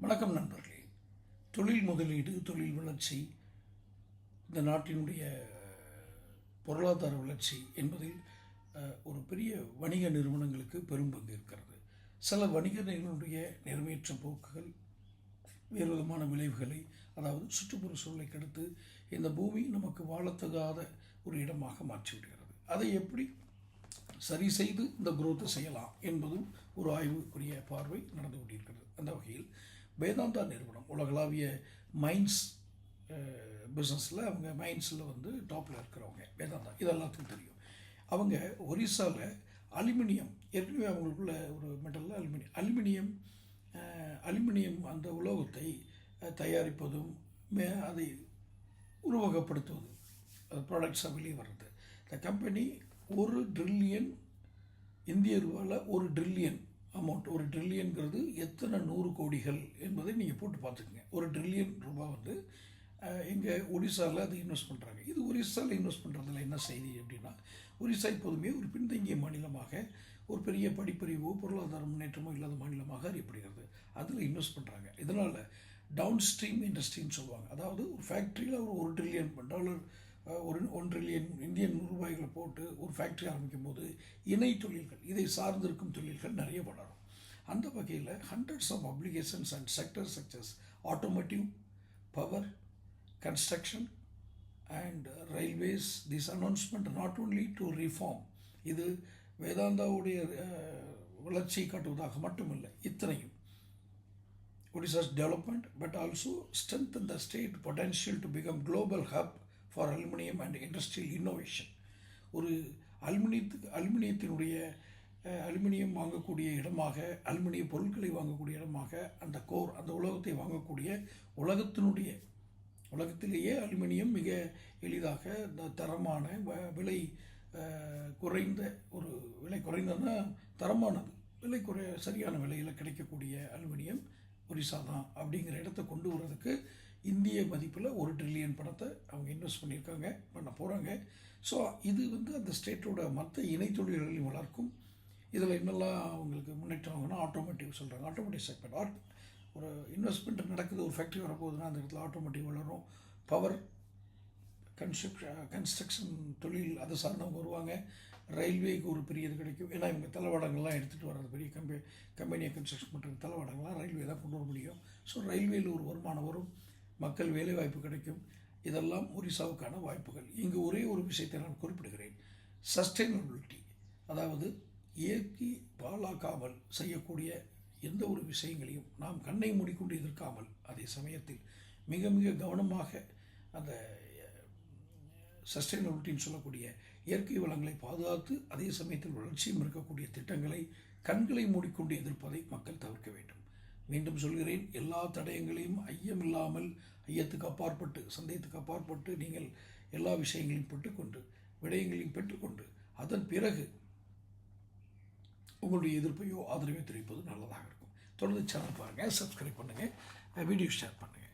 வணக்கம் நண்பர்களே. தொழில் முதலீடு தொழில் வளர்ச்சி இந்த நாட்டினுடைய பொருளாதார வளர்ச்சி என்பதில் ஒரு பெரிய வணிக நிறுவனங்களுக்கு பெரும் பங்கு இருக்கிறது. சில வணிக நிறுவனங்களுடைய நிறைவேற்ற போக்குகள் வேறு விதமான விளைவுகளை அதாவது சுற்றுப்புற சூழலை கெடுத்து இந்த பூமி நமக்கு வாழத்தகாத ஒரு இடமாக மாற்றிவிடுகிறது. அதை எப்படி சரி செய்து இந்த குரோத்தை செய்யலாம் என்பதும் ஒரு ஆய்வுக்குரிய பார்வை நடந்து கொண்டிருக்கிறது. அந்த வகையில் வேதாந்தா நிறுவனம் உலகளாவிய மைன்ஸ் பிஸ்னஸில் அவங்க மைன்ஸில் வந்து டாப்பில் இருக்கிறவங்க வேதாந்தா. இது எல்லாத்துக்கும் தெரியும். அவங்க ஒரிசாவில் அலுமினியம் ஏற்கனவே அவங்களுக்குள்ள ஒரு மெட்டலில் அலுமினியம். அலுமினியம் அலுமினியம் அந்த உலோகத்தை தயாரிப்பதும் மே அதை உருவகப்படுத்துவது ப்ராடக்ட்ஸாக வெளியே வர்றது. இந்த கம்பெனி ஒரு ட்ரில்லியன் இந்திய ரூபாவில் ஒரு ட்ரில்லியன் அமௌண்ட் ஒரு ட்ரில்லியன்கிறது எத்தனை நூறு கோடிகள் என்பதை நீங்கள் போட்டு பார்த்துக்குங்க. ஒரு ட்ரில்லியன் ரூபாய் வந்து எங்கள் ஒடிசாவில் அதை இன்வெஸ்ட் பண்ணுறாங்க இது ஒரிசாவில் இன்வெஸ்ட் பண்ணுறதுல என்ன செய்தி அப்படின்னா ஒரிசா எப்போதுமே ஒரு பின்தங்கிய மாநிலமாக ஒரு பெரிய படிப்பறிவோ பொருளாதார முன்னேற்றமோ இல்லாத மாநிலமாக அறியப்படுகிறது. அதில் இன்வெஸ்ட் பண்ணுறாங்க இதனால் டவுன் ஸ்ட்ரீம் இண்டஸ்ட்ரின்னு சொல்லுவாங்க. அதாவது ஒரு ஃபேக்ட்ரியில் ஒரு ஒரு ட்ரில்லியன் டாலர் ஒரு ஒன் ட்ரில்லியன் இந்தியன் ரூபாய்களை போட்டு ஒரு ஃபேக்ட்ரி ஆரம்பிக்கும் போது இணை தொழில்கள் இதை சார்ந்திருக்கும் தொழில்கள் நிறைய வளரும். அந்த வகையில் hundreds of applications and sector success automotive power construction and railways this announcement not only to reform இது வேதாந்தாவுடைய வளர்ச்சியை காட்டுவதாக மட்டுமில்லை இத்தனையும். Odisha's development but also strength the state potential to become global hub for aluminium and industrial innovation ஒரு அலுமினியத்துக்கு அலுமினியத்தினுடைய aluminium வாங்கக்கூடிய இடமாக அலுமினிய பொருட்களை வாங்கக்கூடிய இடமாக அந்த கோர் அந்த உலகத்தை வாங்கக்கூடிய உலகத்தினுடைய உலகத்திலேயே அலுமினியம் மிக எளிதாக இந்த தரமான வ- விலை குறைந்த ஒரு விலை குறைந்ததுன்னா தரமானது. விலை குறை சரியான விலையில் கிடைக்கக்கூடிய அலுமினியம் ஒரிசா தான் அப்படிங்கிற இடத்த கொண்டு வர்றதுக்கு இந்திய மதிப்பில் ஒரு ட்ரில்லியன் பணத்தை அவங்க இன்வெஸ்ட் பண்ணியிருக்காங்க பண்ண போகிறாங்க ஸோ இது வந்து அந்த ஸ்டேட்டோட மற்ற இணைத்தொழில்களையும் வளர்க்கும். இதில் என்னெல்லாம் அவங்களுக்கு முன்னேற்றம் ஆகும்னா ஆட்டோமேட்டிவ் சொல்கிறாங்க ஆட்டோமேட்டிவ் செக்மெண்ட் ஆட் ஒரு இன்வெஸ்ட்மெண்ட் நடக்குது ஒரு ஃபேக்ட்ரி வரப்போகுதுன்னா அந்த இடத்துல ஆட்டோமேட்டிவ் வளரும். பவர் கன்ஸ்ட்ரக்ஷன் கன்ஸ்ட்ரக்ஷன் தொழில் அதை சார்ந்தவங்க வருவாங்க. ரயில்வேக்கு ஒரு பெரிய இது கிடைக்கும். ஏன்னா இவங்க தளவாடங்கள்லாம் எடுத்துகிட்டு வர்றது பெரிய கம்பெனி கம்பெனியை கன்ஸ்ட்ரக்ஷன் பண்ணுற தளவாடங்கள்லாம் ரயில்வே தான் கொண்டு வர முடியும். ஸோ ரயில்வேயில் ஒரு வருமானம் வரும். மக்கள் வேலைவாய்ப்பு கிடைக்கும். இதெல்லாம் ஒரிசாவுக்கான வாய்ப்புகள். இங்கு ஒரே ஒரு விஷயத்தை நான் குறிப்பிடுகிறேன். சஸ்டைனபிலிட்டி அதாவது இயற்கை பாலாக்காமல் செய்யக்கூடிய எந்த ஒரு விஷயங்களையும் நாம் கண்ணை மூடிக்கொண்டு எதிர்க்காமல் அதே சமயத்தில் மிக மிக கவனமாக அந்த சஸ்டைனபிலிட்டின்னு சொல்லக்கூடிய இயற்கை வளங்களை பாதுகாத்து அதே சமயத்தில் வளர்ச்சியும் இருக்கக்கூடிய திட்டங்களை கண்களை மூடிக்கொண்டு எதிர்ப்பதை மக்கள் தவிர்க்க வேண்டும். மீண்டும் சொல்கிறேன் எல்லா தடயங்களையும் ஐயமில்லாமல் ஐயத்துக்கு அப்பாற்பட்டு சந்தேகத்துக்கு அப்பாற்பட்டு நீங்கள் எல்லா விஷயங்களையும் பெற்றுக்கொண்டு விடயங்களையும் பெற்றுக்கொண்டு அதன் பிறகு உங்களுடைய எதிர்ப்பையோ ஆதரவையோ தெரிவிப்பது நல்லதாக இருக்கும். தொடர்ந்து சேனல் பாருங்கள் சப்ஸ்கிரைப் பண்ணுங்கள் வீடியோ ஷேர் பண்ணுங்கள்